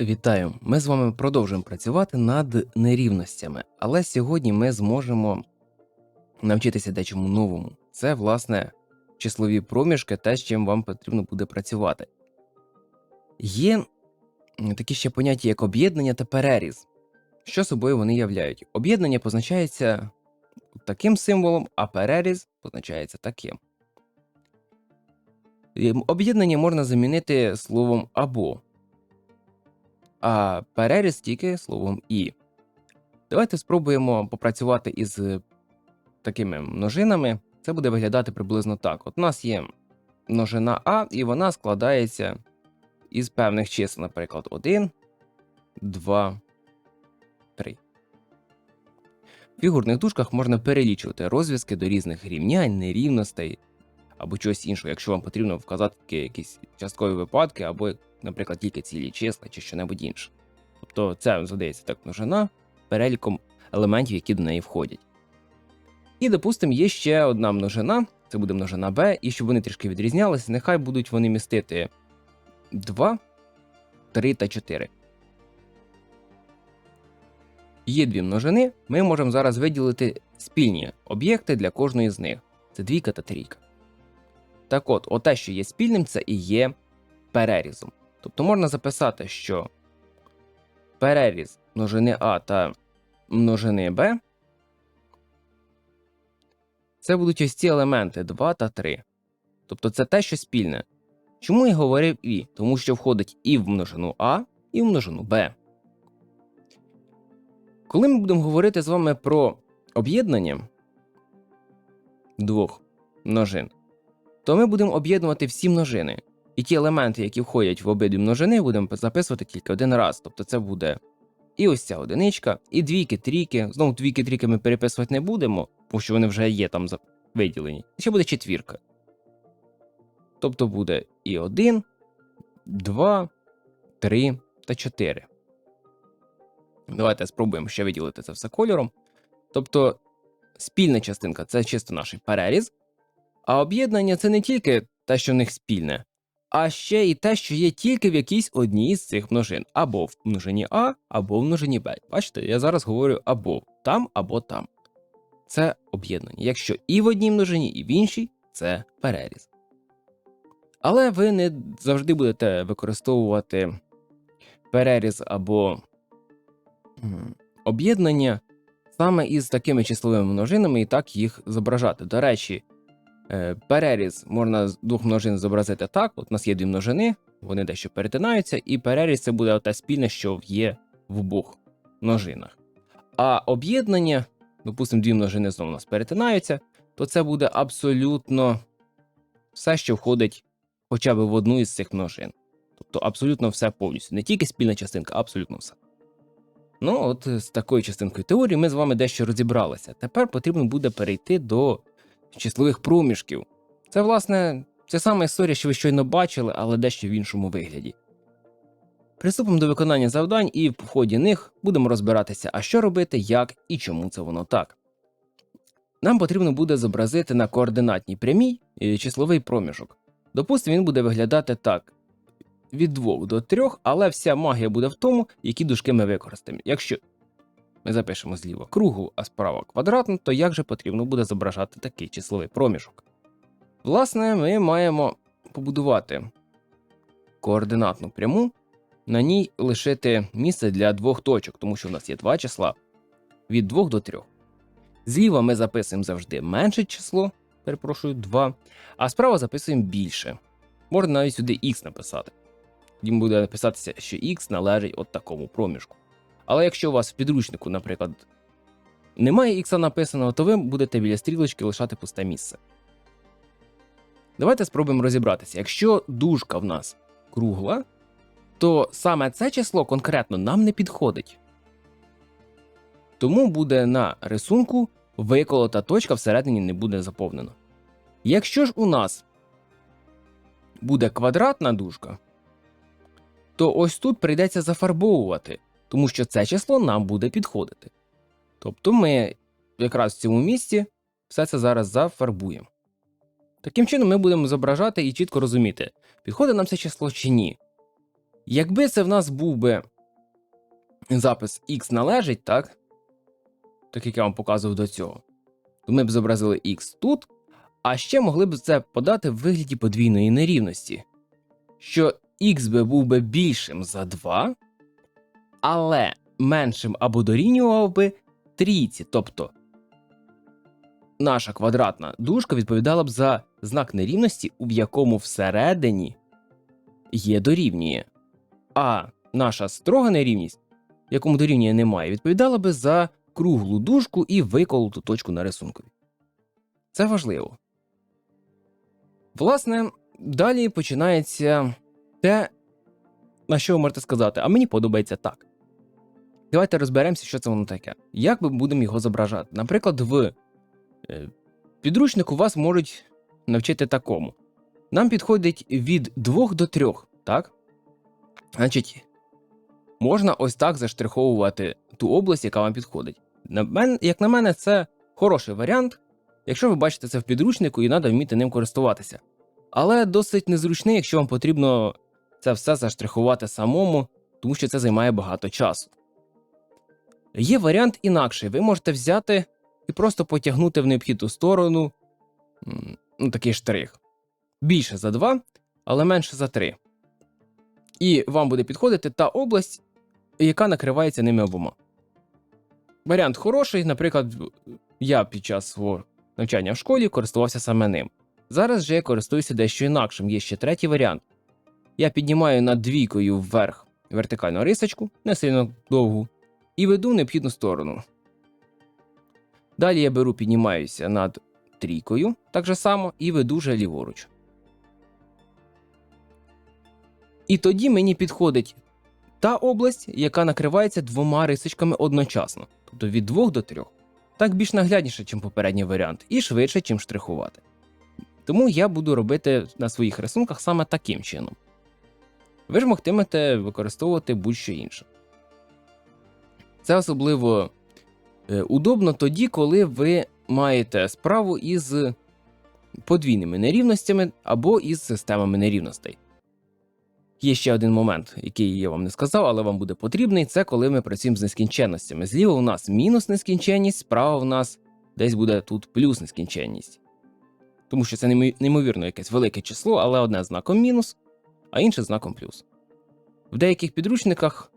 Вітаю! Ми з вами продовжуємо працювати над нерівностями, але сьогодні ми зможемо навчитися дечому новому. Це, власне, числові проміжки, те, з чим вам потрібно буде працювати. Є такі ще поняття, як об'єднання та переріз. Що собою вони являють? Об'єднання позначається таким символом, а переріз позначається таким. Об'єднання можна замінити словом або а переріз тільки словом і. Давайте спробуємо попрацювати із такими множинами. Це буде виглядати приблизно так. От у нас є множина А, і вона складається із певних чисел, наприклад, 1, 2, 3. В фігурних дужках можна перелічувати розв'язки до різних рівнянь, нерівностей або чогось іншого, якщо вам потрібно вказати якісь часткові випадки, або, наприклад, тільки цілі числа чи що-небудь інше. Тобто це задається так множина переліком елементів, які до неї входять. І, допустимо, є ще одна множина, це буде множина b, і щоб вони трішки відрізнялися, нехай будуть вони містити 2, 3 та 4. Є дві множини, ми можемо зараз виділити спільні об'єкти для кожної з них. Це двійка та трійка. Так от, оте, що є спільним, це і є перерізом. Тобто можна записати, що переріз множини А та множини Б це будуть ось ці елементи 2 та 3. Тобто це те, що спільне. Чому я говорив і? Тому що входить і в множину А, і в множину Б. Коли ми будемо говорити з вами про об'єднання двох множин, то ми будемо об'єднувати всі множини. І ті елементи, які входять в обидві множини, будемо записувати тільки один раз. Тобто це буде і ось ця одиничка, і двійки, трійки. Знову двійки, трійки ми переписувати не будемо, тому що вони вже є там виділені. І ще буде четвірка. Тобто буде і 1, 2, 3 та 4. Давайте спробуємо ще виділити це все кольором. Тобто спільна частинка це чисто наш переріз, а об'єднання це не тільки те, що в них спільне, а ще і те, що є тільки в якійсь одній з цих множин, або в множині А, або в множині Б. Бачите, я зараз говорю або там, або там. Це об'єднання. Якщо і в одній множині, і в іншій це переріз. Але ви не завжди будете використовувати переріз або об'єднання саме із такими числовими множинами і так їх зображати. До речі, Переріз можна з двох множин зобразити так. От у нас є дві множини, вони дещо перетинаються, і переріз це буде те спільне, що є в обох множинах. А об'єднання, допустимо, дві множини знову у нас перетинаються, то це буде абсолютно все, що входить хоча б в одну із цих множин. Тобто абсолютно все повністю. Не тільки спільна частинка, а абсолютно все. Ну, от з такою частинкою теорії ми з вами дещо розібралися. Тепер потрібно буде перейти до числових проміжків. Це, власне, ця сама історія, що ви щойно бачили, але дещо в іншому вигляді. Приступимо до виконання завдань, і в ході них будемо розбиратися, а що робити, як і чому це воно так. Нам потрібно буде зобразити на координатній прямій е, числовий проміжок. Допустимо, він буде виглядати так: від 2 до 3, але вся магія буде в тому, які дужки ми використаємо. Якщо ми запишемо зліва кругу, а справа квадратну, то як же потрібно буде зображати такий числовий проміжок? Власне, ми маємо побудувати координатну пряму, на ній лишити місце для двох точок, тому що в нас є два числа від 2 до 3. Зліва ми записуємо завжди менше число, перепрошую, 2, а справа записуємо більше. Можна навіть сюди х написати. Їм буде написатися, що х належить от такому проміжку. Але якщо у вас в підручнику, наприклад, немає ікса написаного, то ви будете біля стрілочки лишати пусте місце. Давайте спробуємо розібратися. Якщо дужка в нас кругла, то саме це число конкретно нам не підходить. Тому буде на рисунку виколота точка всередині не буде заповнена. Якщо ж у нас буде квадратна дужка, то ось тут прийдеться зафарбовувати тому що це число нам буде підходити. Тобто ми якраз в цьому місці все це зараз зафарбуємо. Таким чином, ми будемо зображати і чітко розуміти, підходить нам це число чи ні. Якби це в нас був би запис X належить, так? Так як я вам показував до цього, то ми б зобразили X тут, а ще могли б це подати в вигляді подвійної нерівності, що X би був би більшим за 2, але меншим або дорівнював би трійці, тобто наша квадратна дужка відповідала б за знак нерівності, у якому всередині є дорівнює. А наша строга нерівність, якому дорівнює немає, відповідала би за круглу дужку і виколоту точку на рисункові. Це важливо. Власне, далі починається те, на що ви можете сказати, а мені подобається так. Давайте розберемося, що це воно таке. Як ми будемо його зображати? Наприклад, в е, підручнику вас можуть навчити такому. Нам підходить від 2 до 3, так? Значить, можна ось так заштриховувати ту область, яка вам підходить. Як на мене, це хороший варіант, якщо ви бачите це в підручнику і треба вміти ним користуватися. Але досить незручний, якщо вам потрібно це все заштрихувати самому, тому що це займає багато часу. Є варіант інакший. Ви можете взяти і просто потягнути в необхідну сторону ну, такий штрих. Більше за 2, але менше за 3. І вам буде підходити та область, яка накривається ними обома. Варіант хороший, наприклад, я під час свого навчання в школі користувався саме ним. Зараз же я користуюся дещо інакшим. Є ще третій варіант. Я піднімаю над двійкою вверх вертикальну рисочку, не сильно довгу, і веду в необхідну сторону. Далі я беру, піднімаюся над трійкою, так же само, і веду вже ліворуч. І тоді мені підходить та область, яка накривається двома рисочками одночасно, тобто від 2 до 3. Так більш наглядніше, ніж попередній варіант, і швидше, ніж штрихувати. Тому я буду робити на своїх рисунках саме таким чином. Ви ж могтимете використовувати будь-що інше. Це особливо е, удобно тоді, коли ви маєте справу із подвійними нерівностями або із системами нерівностей. Є ще один момент, який я вам не сказав, але вам буде потрібний, це коли ми працюємо з нескінченностями. Зліва у нас мінус нескінченність, справа у нас десь буде тут плюс нескінченність. Тому що це неймовірно якесь велике число, але одне знаком мінус, а інше знаком плюс. В деяких підручниках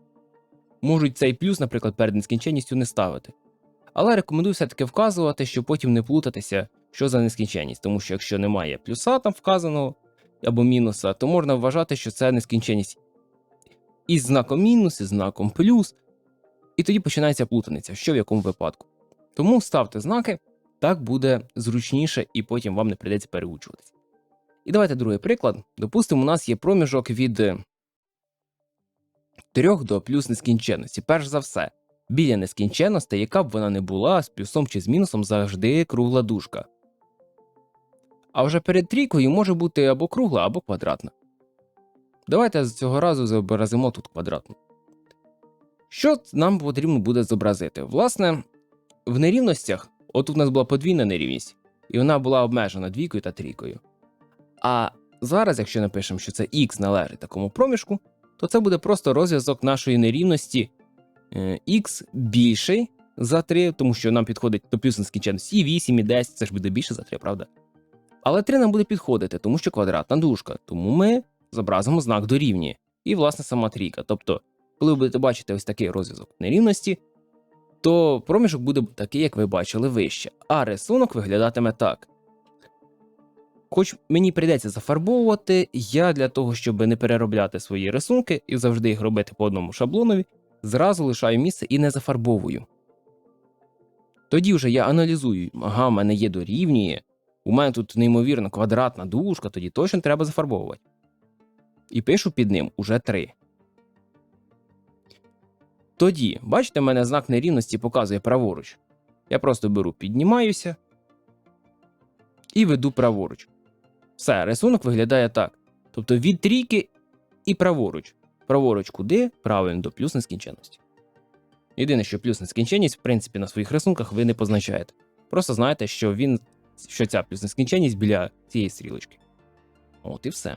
можуть цей плюс, наприклад, перед нескінченністю не ставити. Але рекомендую все-таки вказувати, щоб потім не плутатися, що за нескінченність, тому що якщо немає плюса там вказаного або мінуса, то можна вважати, що це нескінченність із знаком мінус, із знаком плюс, і тоді починається плутаниця, що в якому випадку. Тому ставте знаки, так буде зручніше, і потім вам не прийдеться переучуватися. І давайте другий приклад. Допустимо, у нас є проміжок від 3 до плюс нескінченності. Перш за все, біля нескінченності, яка б вона не була, з плюсом чи з мінусом завжди кругла дужка. А вже перед трійкою може бути або кругла, або квадратна. Давайте з цього разу зобразимо тут квадратну. Що нам потрібно буде зобразити? Власне, в нерівностях, от у нас була подвійна нерівність, і вона була обмежена двійкою та трійкою. А зараз, якщо напишемо, що це х належить такому проміжку, то це буде просто розв'язок нашої нерівності е, х більший за 3, тому що нам підходить до плюс нескінченності і 8, і 10, це ж буде більше за 3, правда? Але 3 нам буде підходити, тому що квадратна дужка, тому ми зобразимо знак дорівнює. І, власне, сама трійка. Тобто, коли ви будете бачити ось такий розв'язок нерівності, то проміжок буде такий, як ви бачили вище, а рисунок виглядатиме так. Хоч мені прийдеться зафарбовувати, я для того, щоб не переробляти свої рисунки і завжди їх робити по одному шаблонові, зразу лишаю місце і не зафарбовую. Тоді вже я аналізую, ага, в мене є дорівнює, у мене тут неймовірно квадратна дужка, тоді точно треба зафарбовувати. І пишу під ним уже 3. Тоді, бачите, в мене знак нерівності показує праворуч. Я просто беру, піднімаюся і веду праворуч. Все, рисунок виглядає так. Тобто від трійки і праворуч. Праворуч куди? Правильно до плюс нескінченності. Єдине, що плюс нескінченність, в принципі, на своїх рисунках ви не позначаєте. Просто знаєте, що він, що ця плюс нескінченність біля цієї стрілочки. От і все.